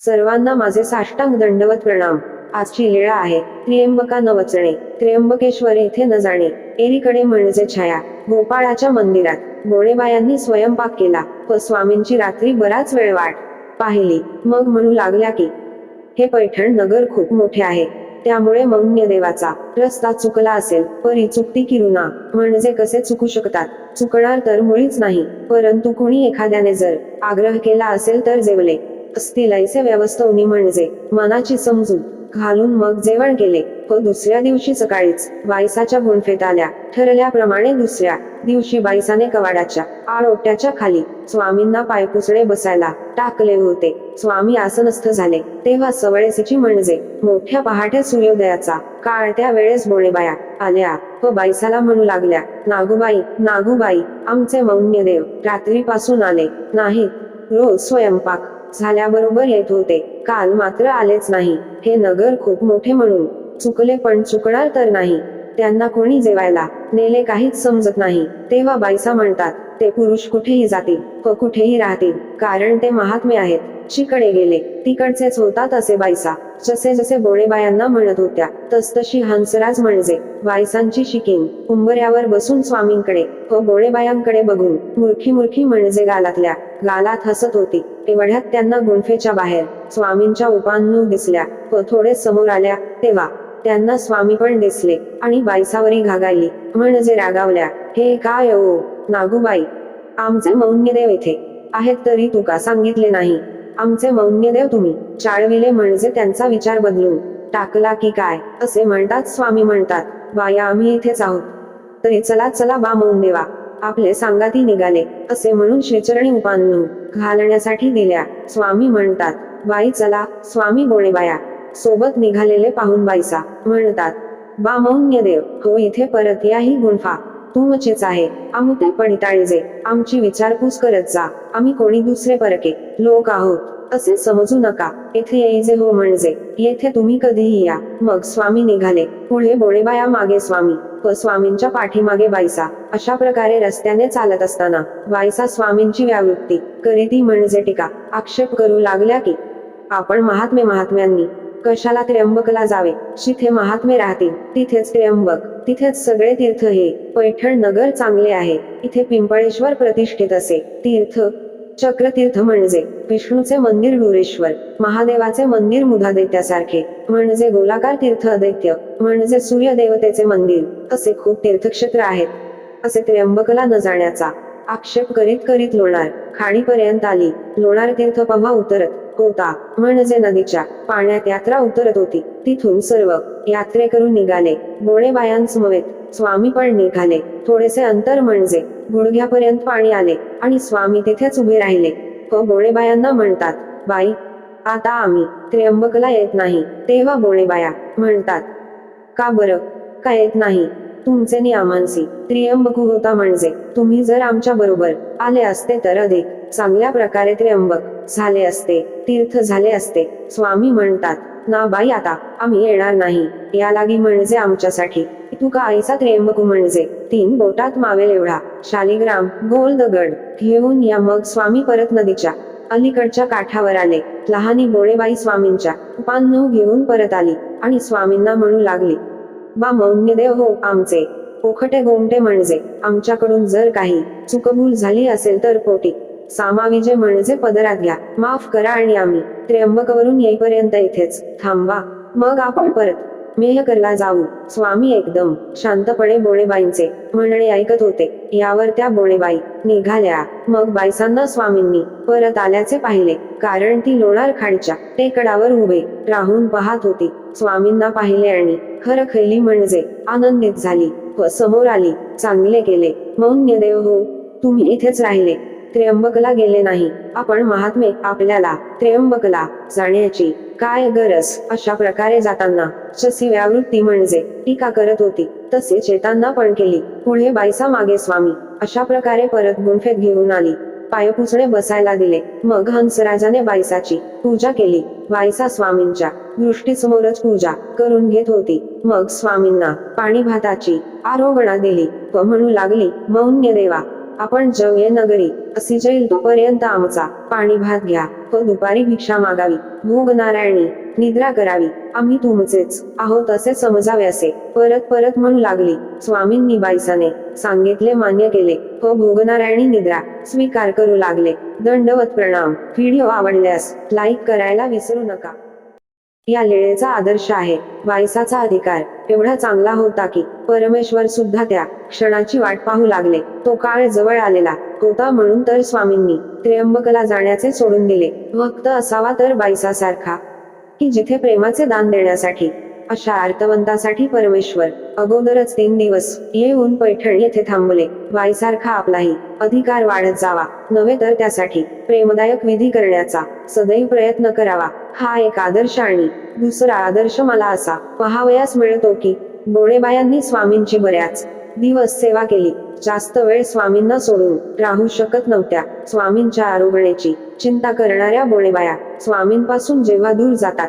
सर्वांना माझे साष्टांग दंडवत प्रणाम. आजची लीळा आहे. त्र्यंबका न वचणे त्र्यंबकेश्वर येथे न जाणे. एरीकडे म्हणजे छाया. गोपाळाच्या मंदिरात. गोळेबायांनी स्वयंपाक केला. व स्वामींची रात्री बराच वेळ वाट पाहिली. मग म्हणू लागल्या की हे पैठण नगर खूप मोठे आहे. त्यामुळे मौन्य देवाचा रस्ता चुकला असेल. परी चुकती किरुना म्हणजे कसे चुकू शकतात? चुकणार तर मुळीच नाही. परंतु कुणी एखाद्याने जर आग्रह केला असेल तर जेवले. असतील ऐसे व्यवस्थवनी म्हणजे मनाची समजूत घालून मग जेवण केले. व दुसऱ्या दिवशी सकाळीच बाईसाच्या गुणफेत आल्या. ठरल्याप्रमाणे दुसऱ्या दिवशी बाईसाने कवाडाच्या आळोट्याच्या खाली स्वामींना पायपुसडे बसायला टाकले होते. स्वामी आसनस्थ झाले. तेव्हा सवळेसीची म्हणजे मोठ्या पहाटे सूर्योदयाचा काळ त्या वेळेस बोळेबाया आल्या व बाईसाला म्हणू लागल्या नागूबाई नागूबाई आमचे मौन्य देव रात्रीपासून आले नाहीत. रोज स्वयंपाक झाल्याबरोबर येत होते. काल मात्र आलेच नाही. हे नगर खूप मोठे म्हणून. चुकले पण चुकणार तर नाही. त्यांना कोणी जेवायला नेले काहीच समजत नाही. तेव्हा बाईसा म्हणतात ते पुरुष कुठेही जातील व कुठेही राहतील. कारण ते महात्मे आहेत. शिकडे गेले. तिकडचेच होतात असे बाईसा. जसे जसे बोळेबायांना म्हणत होत्या तसतशी हंसराज म्हणजे. बाईसांची शिकीन उंबऱ्यावर बसून स्वामींकडे व बोळेबायांकडे बघून मुरखी मुरखी म्हणजे गालातल्या गालात हसत होती. एवढ्यात त्यांना गुंफेच्या बाहेर स्वामींच्या उपांनू दिसल्या. व थोडे समोर आल्या तेव्हा त्यांना स्वामी पण दिसले आणि बाईसावरी घागायली. म्हणजे रागावल्या हे काय ओ नागूबाई? आमचे मौन्यदेव इथे आहेत तरी तू का सांगितले नाही. आमचे मौन्यदेव तुम्ही. चाळविले म्हणजे त्यांचा विचार बदलून टाकला की काय? असे म्हणतात स्वामी म्हणतात बाया आम्ही इथेच आहोत. तरी चला चला बा मौन देवा आपले सांगाती निघाले. असे म्हणून श्रीचरणी उपांनू घालण्यासाठी दिल्या. स्वामी म्हणतात बाई चला स्वामी गोणेबाया सोबत निघालेले पाहून बाईसा. म्हणतात बा मौन्य देव हो इथे परत या ही गुंफा. मचेच आहे. आम्ही ते पडिताळीजे आमची विचारपूस करत जा. आम्ही कोणी दुसरे परके. लोक आहोत. असे समजू नका. येथे येईजे हो म्हणजे. येथे तुम्ही कधीही या. मग स्वामी निघाले. पुढे बोळेबाया मागे स्वामी. स्वामींच्या पाठीमागे बायसा अशा प्रकारे रस्त्याने चालत असताना बायसा स्वामींची व्यावृत्ती. करीती म्हणजे टीका. आक्षेप करू लागल्या की आपण महात्मे महात्म्यांनी कशाला त्र्यंबकला जावे? जिथे महात्मे राहतील तिथेच त्र्यंबक तिथेच सगळे तीर्थ हे पैठण नगर चांगले आहे. इथे पिंपळेश्वर प्रतिष्ठित असे. तीर्थ चक्रतीर्थ म्हणजे विष्णूचे मंदिर डोरेश्वर महादेवाचे मंदिर मुधादैत्यासारखे म्हणजे गोलाकार तीर्थ अदैत्य म्हणजे सूर्य देवतेचे मंदिर असे खूप तीर्थक्षेत्र आहेत. असे त्र्यंबकला न जाण्याचा आक्षेप करीत करीत लोणार खाडीपर्यंत आली. लोणार तीर्थ पव्हा उतरत होता म्हणजे नदीच्या पाण्यात यात्रा उतरत होती. तिथून सर्व यात्रेकरून निघाले. गोळेबायांसमवेत स्वामी पण निघाले. थोडेसे अंतर म्हणजे गुडघ्यापर्यंत पाणी आले आणि स्वामी तिथेच उभे राहिले. हो क गोळेबायांना म्हणतात बाई आता आम्ही त्र्यंबकला येत नाही. तेव्हा गोळेबाया म्हणतात का बरं? का येत नाही? तुमचे नियमांसी त्र्यंबक होता म्हणजे तुम्ही जर आमच्या बरोबर आले असते तर अधिक चांगल्या प्रकारे त्र्यंबक झाले असते तीर्थ झाले असते. स्वामी म्हणतात ना बाई आता आम्ही येणार नाही. या लागी म्हणजे आमच्यासाठी. तू का आईचा त्र्यंबकू म्हणजे? तीन बोटात मावेल एवढा. शालिग्राम गोल दगड. घेऊन या मग स्वामी परत नदीच्या. अलीकडच्या काठावर आले. लहानी बोळेबाई स्वामींच्या. उपान्नव घेऊन परत आली. आणि स्वामींना म्हणू लागली. बा मौन्यदेव हो आमचे. पोखटे गोमटे म्हणजे. आमच्याकडून जर काही चुकभूल झाली असेल तर पोटी. सामाविजे म्हणजे पदरात घ्या माफ करा आणि आम्ही त्र्यंबकवरून येईपर्यंत इथेच थांबवा. मग आपण परत मेहकरला जाऊ. स्वामी एकदम शांतपणे बोणेबाईंचे म्हणणे ऐकत होते. यावर त्या बोणेबाई निघाल्या. मग बाईसांना स्वामींनी परत आल्याचे पाहिले. कारण ती लोणार खाडीच्या टेकडावर उभे राहून पाहत होती. स्वामींना पाहिले आणि खर खैली म्हणजे आनंदित झाली व समोर आली. चांगले केले. मौन्य देव हो तुम्ही इथेच राहिले. त्र्यंबकला गेले नाही. आपण महात्मे आपल्याला त्र्यंबकला जाण्याची काय गरज अशा प्रकारे जाताना? जशी व्यावृत्ती म्हणजे टीका करत होती. तसे चेतांना पण केली. पुढे बाईसा मागे स्वामी. अशा प्रकारे परत गुंफेत घेऊन आली. पायपुसणे बसायला दिले. मग हंसराजाने बाईसाची पूजा केली. बाईसा स्वामींच्या दृष्टीसमोरच पूजा करून घेत होती. मग स्वामींना पाणी भाताची आरोगणा दिली व म्हणू लागली मौन्य देवा आपण जवये नगरी असी जाईल तोपर्यंत आमचा. पाणी भात घ्या. व दुपारी भिक्षा मागावी. भोग नारायणी. निद्रा करावी. आम्ही तुमचेच आहोत असे समजावे असे. परत परत म्हणू लागली. स्वामींनी बाईसाने सांगितले मान्य केले. व भोगनारायणी निद्रा स्वीकार करू लागले. दंडवत प्रणाम. व्हिडिओ आवडल्यास लाईक करायला विसरू नका. या लेळेचा आदर्श आहे. वायसाचा अधिकार. एवढा चांगला होता की परमेश्वर सुद्धा त्या क्षणाची वाट पाहू लागले. तो काळ जवळ आलेला होता म्हणून तर स्वामींनी त्र्यंबकला जाण्याचे सोडून दिले. भक्त असावा तर बाईसासारखा. की जिथे प्रेमाचे दान देण्यासाठी अशा अर्थवंतासाठी परमेश्वर अगोदरच तीन दिवस येऊन पैठण येथे थांबले. वाईसारखा आपलाही अधिकार वाढत जावा. नव्हे तर त्यासाठी प्रेमदायक विधी करण्याचा सदैव प्रयत्न करावा. हा एक आदर्श आणि दुसरा आदर्श मला असा पहावयास मिळतो की बोळेबायांनी स्वामींची बऱ्याच दिवस सेवा केली. जास्त वेळ स्वामींना सोडून राहू शकत नव्हत्या. स्वामींच्या आरोग्याची चिंता करणाऱ्या बोळेबाया स्वामींपासून जेव्हा दूर जातात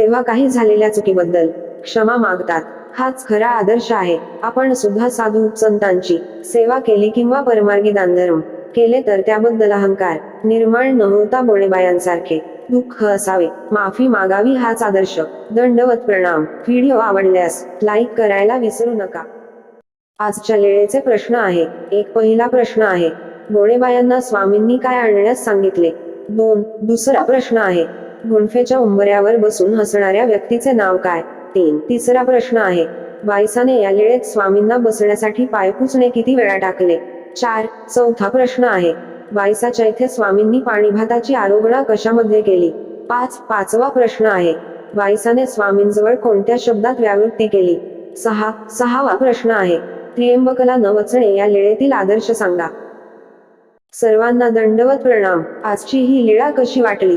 तेव्हा काही झालेल्या चुकीबद्दल क्षमा मागतात. हाच खरा आदर्श आहे. आपण सुद्धा साधू संतांची सेवा केली किंवा परमार्गी दानधर्म केले तर त्याबद्दल अहंकार निर्माण न होता बोळेबायांसारखे दुःख असावे. माफी मागावी हाच आदर्श. दंडवत प्रणाम. व्हिडिओ आवडल्यास लाईक करायला विसरू नका. आजच्या लेळेचे प्रश्न आहे. एक पहिला प्रश्न आहे. गोळेबायांना स्वामींनी काय आणण्यास सांगितले? दोन. दुसरा प्रश्न आहे. गुंफेच्या उंबऱ्यावर बसून हसणाऱ्या व्यक्तीचे नाव काय? तीन. तिसरा प्रश्न आहे. वायसाने या लेळेत स्वामींना बसण्यासाठी पायपुचणे किती वेळा टाकले? चार. चौथा प्रश्न आहे. वायसाच्या इथे स्वामींनी पाणीभाताची आरोगणा कशामध्ये केली? पाच. पाचवा प्रश्न आहे. वायसाने स्वामींजवळ कोणत्या शब्दात व्यावृत्ती केली? सहा. सहावा प्रश्न आहे. त्र्यंबकला न वचणे या लेळेतील आदर्श सांगा. सर्वांना दंडवत प्रणाम. आजची ही लीळा कशी वाटली?